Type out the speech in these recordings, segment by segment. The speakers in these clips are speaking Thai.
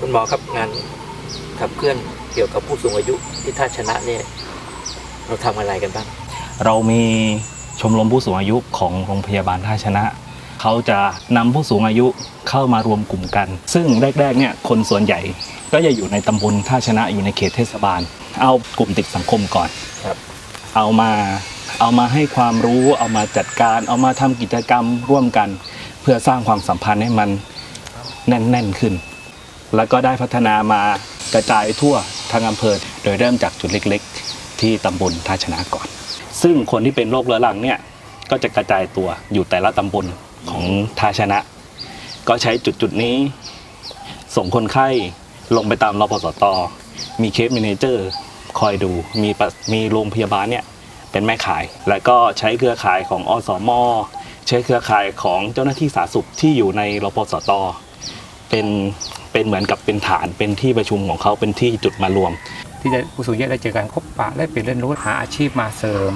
คุณหมอครับงานขับเคลื่อนเกี่ยวกับผู้สูงอายุที่ท่าชนะเนี่ยเราทำอะไรกันบ้าง เรามีชมรมผู้สูงอายุของโรงพยาบาลท่าชนะ เขาจะนำผู้สูงอายุเข้ามารวมกลุ่มกัน ซึ่งแรกๆเนี่ยคนส่วนใหญ่ก็จะอยู่ในตำบลท่าชนะอยู่ในเขตเทศบาล เอากลุ่มติดสังคมก่อนครับเอามาเอามาให้ความรู้เอามาจัดการ เอามาทำกิจกรรมร่วมกัน เพื่อสร้างความสัมพันธ์ให้มันแน่นๆขึ้น แล้วก็ได้พัฒนามากระจายทั่วทั้งอำเภอ โดยเริ่มจากจุดเล็กๆ ที่ตำบลท่าชนะก่อน ซึ่งคนที่เป็นโรคเรื้อรังเนี่ยก็จะกระจายตัวอยู่แต่ละตำบลของท่าชนะ ก็ใช้จุดจุดๆนี้ ส่งคนไข้ลงไปตามรพสต มีเคสมินเจอร์คอยดูมีมีโรงพยาบาลเนี่ยเป็นแม่ขาย แล้วก็ใช้เครือข่ายของอสมใช้เครือข่ายของเจ้าหน้าที่สาธารณสุขที่อยู่ในรพสต เป็นเป็นเหมือนกับเป็นฐานเป็นที่ประชุมของเขาเป็นที่จุดมารวม ที่จะผู้สูงอายุได้เจอการพบปะได้เปลี่ยนเรียนรู้หาอาชีพมาเสริม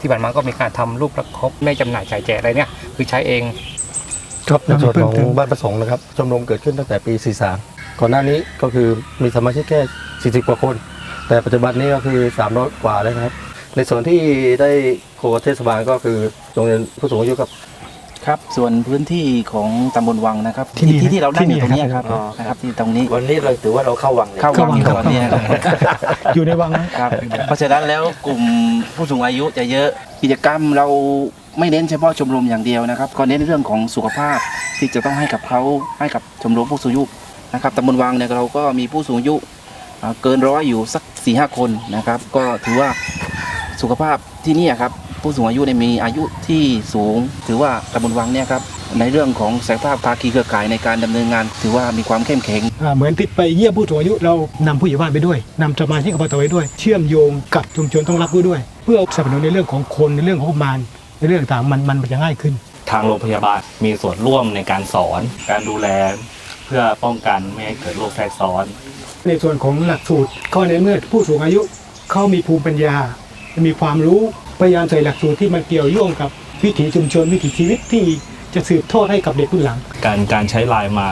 ที่ผ่านมาก็มีการทำรูปประคบไม่จำหน่ายจ่ายแจกอะไรเนี่ยคือใช้เองครับในส่วนของเพิ่มเติมบ้านประสงค์นะครับชมรมเกิดขึ้นตั้งแต่ปี 43 ก่อนหน้านี้ก็คือมีสมาชิกแค่ 40 กว่าคน แต่ปัจจุบันนี้ก็คือ 300 กว่าแล้วนะครับ ในส่วนที่ได้โคกับเทศบาลก็คือโรงเรียนผู้สูงอายุกับ ครับ ส่วนพื้นที่ของตำบลวังนะครับ ที่นี่ที่ที่เรานั่งอยู่ตรงเนี้ยที่นี่ครับอ๋อนะครับ ที่ตรงนี้วันนี้เราถือว่าเราเข้าวังเลยเข้าวังอยู่เข้าตวัรงงเนี้ยครับอยู่ในวังนะ ครับ เพราะฉะนั้นแล้วกลุ่มผู้สูงอายุจะเยอะกิจกรรมเราไม่เน้นเฉพาะชมรมอย่างเดียวนะครับ ก็เน้นเรื่องของสุขภาพที่จะต้องให้กับเขาให้กับชมรมผู้สูงอายุนะครับตำบลวังเนี่ยเราก็มีผู้สูงอายุอ่าเกินร้อยอยู่สักสี่ห้าคนนะครับ ก็ถือว่าสุขภาพที่นี่ครับ ผู้สูงอายุเนี่ยมีอายุที่สูง ถือว่าตำบลวังเนี่ยครับในเรื่องของศักยภาพภาคีเครือข่ายในการดำเนินงาน ถือว่ามีความเข้มแข็งอ่าเหมือนที่ไปเยี่ยมผู้สูงอายุเรานำผู้ใหญ่บ้านไปด้วยนำสมาชิกอบตไปด้วย เชื่อมโยงกับชุมชนต้องรับไว้ด้วย เพื่อสนับสนุนในเรื่องของคนในเรื่องของงบประมาณ ในเรื่องต่างๆมันมันจะง่ายขึ้น ทางโรงพยาบาลมีส่วนร่วมในการสอน การดูแล เพื่อป้องกันไม่ให้เกิดโรคแทรกซ้อน ในส่วนของหลักสูตรก็ในเมื่อผู้สูงอายุเขามีภูมิปัญญา มีความรู้ พยายามใส่หลักสูตรที่มันเกี่ยวโยงกับวิถีชุมชนวิถีชีวิตที่จะสืบทอดให้กับเด็กรุ่นหลัง การการใช้ไลน์มา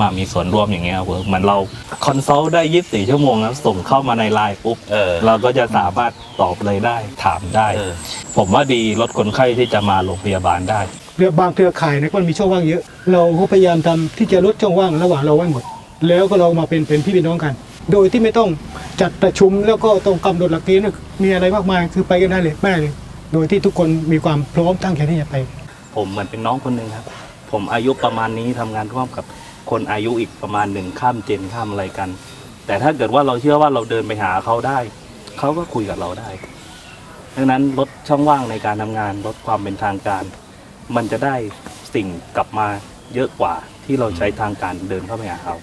มามีส่วนร่วมอย่างเงี้ยเวิร์กเหมือนเราคอนซัลท์ได้ 24 ชั่วโมงแล้วส่งเข้ามาในไลน์ปุ๊บเออเราก็จะสามารถตอบเลยได้ถามได้ เออ ผมว่าดีลดคนไข้ที่จะมาโรงพยาบาลได้ เรือบางเครือข่ายเนยมันมีช่องว่างเยอะ เราก็พยายามทำที่จะลดช่องว่างระหว่างเราไว้หมด แล้วก็เรามาเป็นเป็นพี่เป็นน้องกัน โดยที่ไม่ต้องจัดประชุมแล้วก็ต้องกำหนดหลักเกณฑ์มีอะไรมากมายคือไปกันได้เลยไม่เลย โดยที่ทุกคนมีความพร้อมตั้งใจที่จะไป ผมเหมือนเป็นน้องคนหนึ่งครับ ผมอายุประมาณนี้ทำงานร่วมกับคนอายุอีกประมาณหนึ่งข้ามเจนข้ามอะไรกัน แต่ถ้าเกิดว่าเราเชื่อว่าเราเดินไปหาเขาได้ เขาก็คุยกับเราได้ ดังนั้นลดช่องว่างในการทำงานลดความเป็นทางการ มันจะได้สิ่งกลับมาเยอะกว่าที่เราใช้ทางการเดินเข้าไปหาเขา